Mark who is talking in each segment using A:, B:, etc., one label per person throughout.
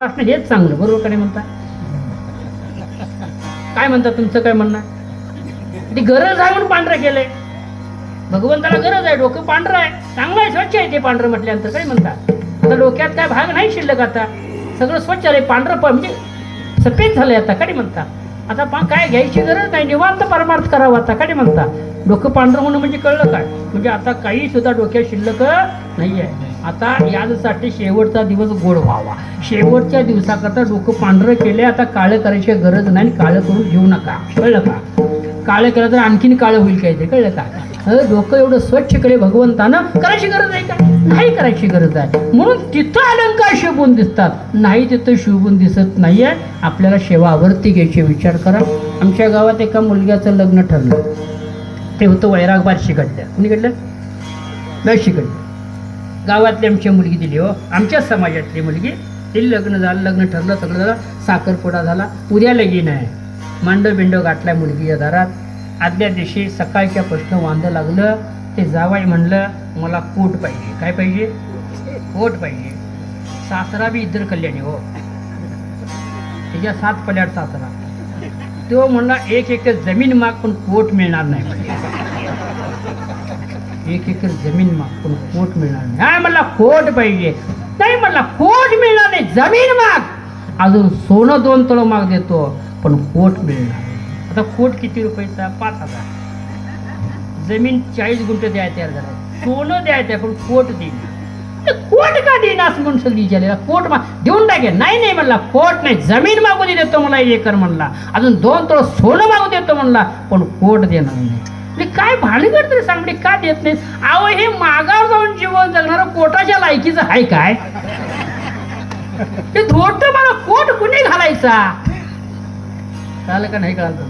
A: असणं हेच चांगलं बरोबर काय म्हणता? काय म्हणता तुमचं काय म्हणणं? ती गरज आहे म्हणून पांढरं केलंय. भगवंताला गरज आहे डोकं पांढरं आहे. चांगलं आहे स्वच्छ आहे ते पांढरं म्हटल्यानंतर काय म्हणता? आता डोक्यात काय भाग नाही शिल्लक आता. सगळं स्वच्छ आहे पांढरं पण म्हणजे सफेद झालंय आता काय म्हणता? आता पा काय घ्यायची गरज नाही निवांत परमार्थ करावा आता काय म्हणता? डोकं पांढरं होणं म्हणजे कळलं काय? म्हणजे आता काही सुद्धा डोक्यात शिल्लक नाही आहे आता यासाठी शेवटचा दिवस गोड व्हावा. शेवटच्या दिवसाकरता डोकं पांढरं केले आता काळं करायची गरज नाही काळं करून घेऊ नका. कळलं का? काळं केलं तर आणखीन काळं होईल काय ते कळलं का? डोकं एवढं स्वच्छ केले भगवंतानं. करायची गरज आहे का? नाही करायची गरज आहे. म्हणून तिथं अलंकार शोभून दिसतात. नाही तिथं शोभून दिसत नाहीये. आपल्याला सेवा आवर्ती घ्यायची विचार करा. आमच्या गावात एका मुलग्याचं लग्न ठरलं. ते होतं वैराग घडलं? नाही शिकडलं गावातली आमची मुलगी दिली हो. आमच्याच समाजातली मुलगी. तिला लग्न झालं लग्न ठरलं सगळं झालं. साखरपुडा झाला. उद्या लगीन आहे. मांडो बिंडो गाठला मुलगीच्या दारात. आदल्या दिवशी सकाळच्या प्रश्न वांदं लागलं. ते जावाई म्हणलं मला कोट पाहिजे. काय पाहिजे? कोट पाहिजे. सासरा बी इतर कल्याणी हो. त्याच्या सात पल्याड सासरा. तो म्हणला एक एकर जमीन माग पण कोट मिळणार नाही. म्हणजे एक एकर जमीन माग पण कोट मिळणार नाही. मला म्हणला कोट पाहिजे. नाही म्हणला कोट मिळणार नाही. जमीन माग. अजून सोनं दोन तळ माग देतो पण कोट मिळणार आता कोट किती रुपयाचा? पाच हजार. जमीन चाळीस गुंठ द्याय तयार झालाय. सोनं द्यायचं आहे पण कोट देईन. कोट का देईन असं म्हणून विचारलेला कोट मा देऊन टाके नाही नाही म्हणला. कोट नाही. जमीन मागू देतो मला एकर म्हणला. अजून दोन तळ सोनं मागू देतो म्हणला पण कोट देणार नाही. मी काय भांडी करते सांग का देत नाही अहो हे मागावर जाऊन जीवन जगणार कोटाच्या लायकीचं आहे काय? ते धोट मला कोट कुणी घालायचा? कळालं का नाही कळालं?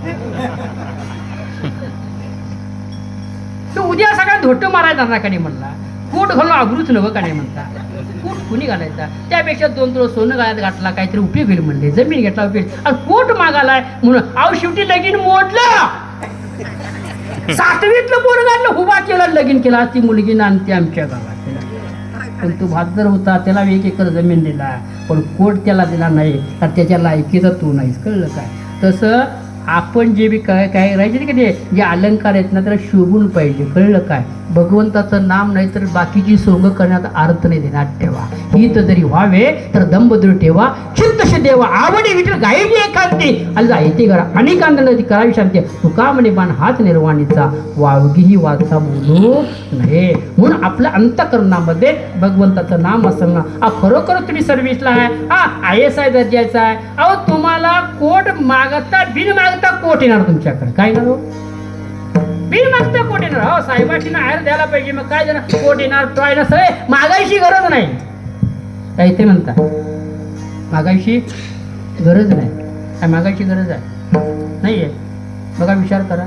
A: तू उद्या सगळ्या धोट मारायला जाणार का नाही म्हणला? कोट घालून आबरूच नवं का नाही म्हणता? कोट कुणी घालायचा? त्यापेक्षा दोन तुला सोनं गाळ्यात घातला काहीतरी उपयोग होईल म्हणले जमीन घेतला उपयोग. आणि कोट मागालाय म्हणून अहो शेवटी लगीन मोडलं! सातवीतलं पोरगांना उभा केला लगीन केला. ती मुलगी नांदते आमच्या गावात पण तो भादर होता त्याला एक एकर जमीन दिला. पण कोट त्याला दिला नाही. तर त्याच्या लायकीचा तू नाहीस. कळलं काय? तसं आपण जे बी काय काय राहायचे की ते जे अलंकार आहेत ना त्याला शोभून पाहिजे. कळलं काय? भगवंताचं नाम नाही तर बाकीची सोंग करण्यात अर्थ नाही देण्यात ठेवा. ही तर जरी व्हावे तर दंबदूर ठेवा. चित्तश देवा आवडे विठ्ठल गायची एखादी. आणि जायते करा. आणि कांदण्याची करावी शांती तुका म्हणे बाण हाच निर्वाणीचा. वावगीही वाचा बोलू नये. म्हणून आपल्या अंतकरणामध्ये भगवंताचं नाम असं ना आ खरोखर तुम्ही सर्व्हिसला आहे? हा आय एस आय दर्जाचा आहे. अहो तुम्हाला कोट मागता बिन मागता कोट येणार तुमच्याकडे. काय ना हो? बिन मागता कोट येणार. हो, हो साहेबाशी आयर द्यायला पाहिजे. मग काय देणार कोट येणार? ट्रॉय ना सगळे मागायची गरज नाही. काय ते म्हणता. मागायची गरज नाही. काय मागायची गरज आहे? नाही आहे बघा विचार करा.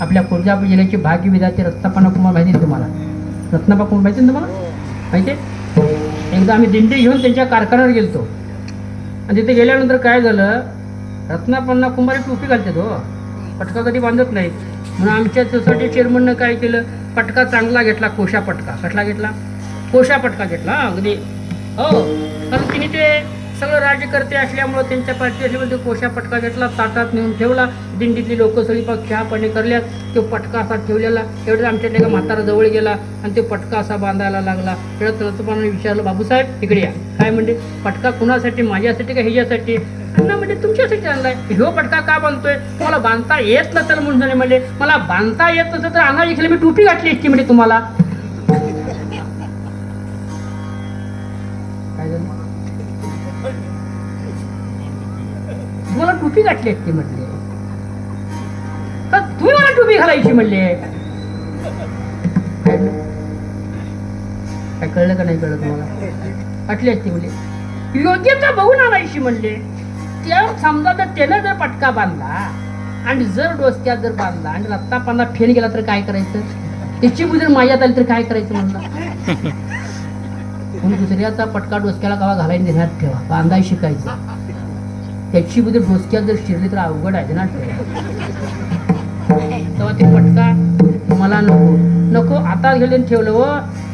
A: आपल्या कोल्हापूर जिल्ह्याची भाग्य विधाते रत्नापणा कुमार माहिती तुम्हाला? रत्नापा कुमार माहिती तुम्हाला? माहिती एकदा आम्ही दिंडी घेऊन त्यांच्या कारखान्यावर गेलतो. आणि तिथे गेल्यानंतर काय झालं? रत्नापन्ना कुंभारी टोपी घालतात हो. पटका कधी बांधत नाही. म्हणून आमच्या सोसायटी चेअरमननं काय केलं? पटका चांगला घेतला कोशा पटका कसला घेतला? कोशा पटका घेतला अगदी. हो. कारण तिने ते सगळं राज्यकर्ते असल्यामुळं त्यांच्या पार्टी असल्यामुळे ते कोशा पटका घेतला ताटात नेऊन ठेवला. दिंडीतली लोक सगळी पाक चहा पाणी करल्यात तो पटका असा ठेवलेला. एवढं आमच्या एका म्हातारा जवळ गेला आणि ते पटका असा बांधायला लागला. तेवढं रथपाने विचारलं बाबूसाहेब इकडे या. काय म्हणते पटका कुणासाठी? माझ्यासाठी का ह्याच्यासाठी ना म्हणजे तुमच्यासाठी आणलाय. ह्यो पटका का बांधतोय मला बांधता येत नसेल म्हणून झाले म्हणजे. मला बांधता येत नसेल तर आणा खेळ मी टोपी घातली असती म्हणजे तुम्हाला. तुम्हाला टोपी घातली असती म्हटले तर तुम्ही मला टोपी घालायची म्हणले? काय काय कळलं का नाही कळलं तुम्हाला? घातली असती म्हणजे. योग्यता बघून आणायची म्हणले? डोसक्यावर समजा तर त्यानं जर पटका बांधला आणि जर डोसक्यात जर बांधला आणि रत्ता पांना फेन गेला तर काय करायचं? त्याची जर माझ्यात आली तर काय करायचं म्हणलं? म्हणून दुसऱ्याचा पटका डोसक्याला कवा घालायला ध्यानात ठेवा बांधाय शिकायचं. त्याची बुद्धी डोसक्यात जर शिरली तर अवघड आहे ना तेव्हा ते पटका मला नको. नको आता घेऊन ठेवलं व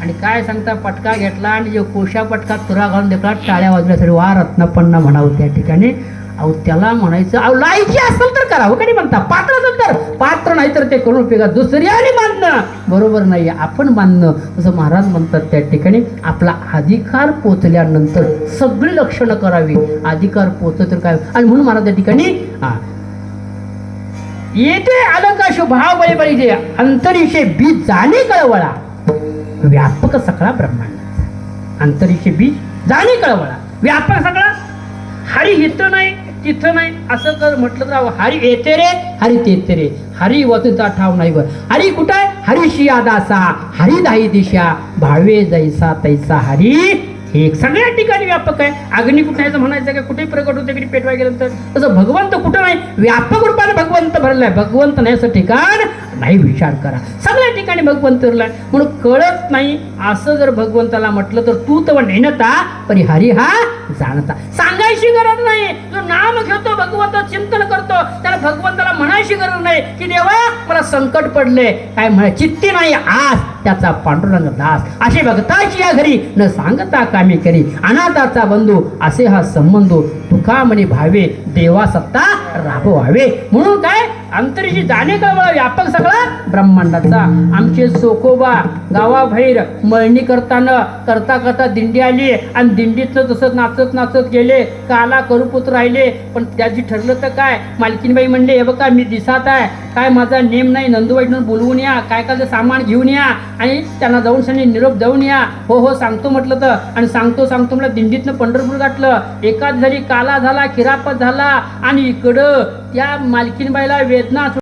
A: आणि काय सांगता पटका घेतला आणि जो कोशा पटका तुरा घालून देखला टाळ्या वाजल्यासाठी वा रत्नपण्ण म्हणावं त्या ठिकाणी. अहो त्याला म्हणायचं अहो लायकी असेल तर करावं हो, कधी म्हणता? पात्र असेल तर. पात्र नाही तर ते करून उपयोगा दुसऱ्याने मानणं. बरोबर नाही आपण मानणं. जसं महाराज म्हणतात त्या ठिकाणी आपला अधिकार पोचल्यानंतर सगळी लक्षणं करावी. अधिकार पोचत तर काय? आणि म्हणून महाराज त्या ठिकाणी हा येते आलं का शुभाव बळी बळी बीज जाणे कळवळा. व्यापक सगळा ब्रह्मांड. अंतरिषे बीज जाणे कळवळा. व्यापक सगळा. हरी हित नाही. तिथं नाही. असं जर म्हटलं तर हरी येते रे. हरी तेते रे. हरी वतुता ठाव नाही वर. हरी कुठं? आहे हरीशी दासा. हरी दाही दिशा. भावे जैसा तैसा हरी. हे सगळ्या ठिकाणी व्यापक आहे. अग्नी कुठे यायचं म्हणायचं का? कुठेही प्रकट होते की पेटवाय गेल्यानंतर तसं भगवंत कुठं नाही? व्यापक रूपाने भगवंत भरलाय. भगवंत नाही असं ठिकाण नाही विचार करा. सगळ्या ठिकाणी भगवंत भरलाय म्हणून कळत नाही. असं जर भगवंताला म्हटलं तर तू तर नेणता परी हरी हा जाणता सांगायची गरज नाही. जो नाम घेतो भगवंत चिंतन करतो त्याला भगवंताला म्हणायची गरज नाही की देवा मला संकट पडले. काय म्हणा चित्ती नाही. आज त्याचा पांडुरंग दास. असे भक्ताची या घरी न सांगता कामी करी अनाथाचा बंधू असे हा संबंध तुका म्हणे भावे देवा सत्ता राबवावे. म्हणून काय? अंतरीची जाणे कळवळा व्यापक सगळा ब्रह्मांडाचा. आमचे सोकोबा गावाबाहेर मळणी करताना करता करता दिंडी आली आणि दिंडीतनं तसं नाचत नाचत गेले काला करुपुत राहिले. पण त्याची ठरलं तर काय? मालकीनबाई म्हणले हे बघा मी दिसात आहे. काय माझा नेम नाही नंदूबाईनं बोलवून या. काय काय सामान घेऊन या आणि त्यांना जाऊन सनी निरोप जाऊन या. हो हो सांगतो म्हटलं तर. आणि सांगतो सांगतो म्हटलं दिंडीतनं पंढरपूर गाठलं. एकाच झाली काला झाला खिरापत झाला आणि इकडं त्या मालकीनबाईला वेदना